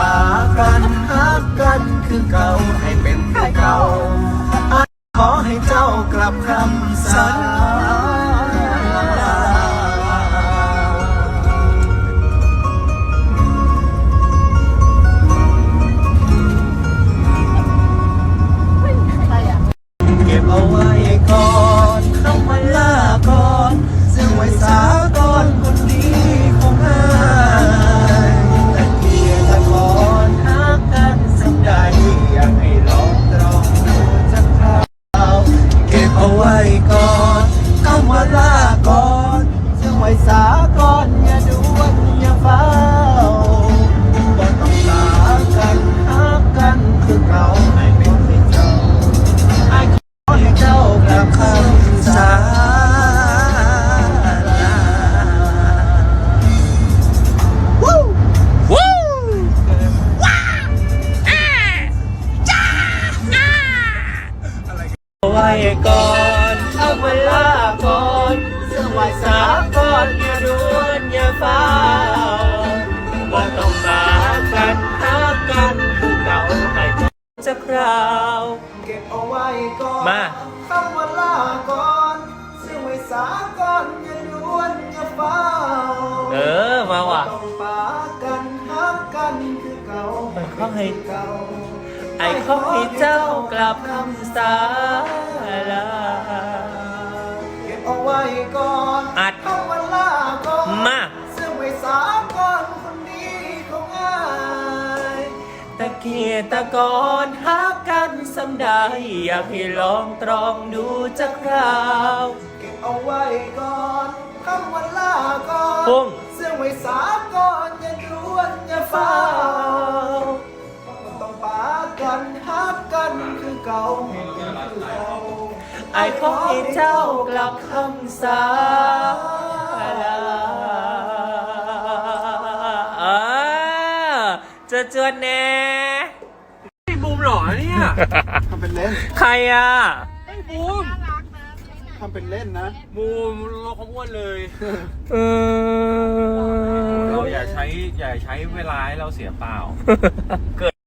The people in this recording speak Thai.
มากันฮักกันคือเก่าให้เป็นคือเก่า ไว้ก่อนคำว่าลาก่อนจะไว้สาก่อนอย่าดูวันอย่าเฝ้าบ่ต้องลากันหากกันคือเราให้เป็นให้เจ้าไอ้ขอให้เจ้ากลับคำสาไว้ก่อน สื้อไหวสาก่อนอย่าด่วนอย่าฟ้าวบ่ต้องมากันหากันคือเก่าให้จะคราว เก็บเอาไว้ก่อนมาคำว่าลาก่อนซึ่งไว้สาก่อนอย่าด่วนอย่าเฝ้าเออมาว่ะต้องปากันฮักกันคือเก่ามันเข้าให้คือเก่าไอ้ขอให้เจ้ากลับคำสาลา ตะเกียตะกอนหากันสำได้อยากให้ลองตรองดูจะคราว เก็บเอาไว้ก่อนคำว่าลาก่อนปุ้งเสื่องไว้สาก่อนอย่าด่วนอย่าเฝ้าต้องปากันฮักกันคือเก่าคือเก่าไอ้ขอให้เจ้ากลับคำสาลาเออจะเจอแน่บูม หรอเนี่ยทำเป็นเล่นใครอะบูมทำเป็นเล่นนะ บูมโลกขมวนเลยเออเราอย่าใช้อย่าใช้เวลาให้เราเสียเปล่าเกิด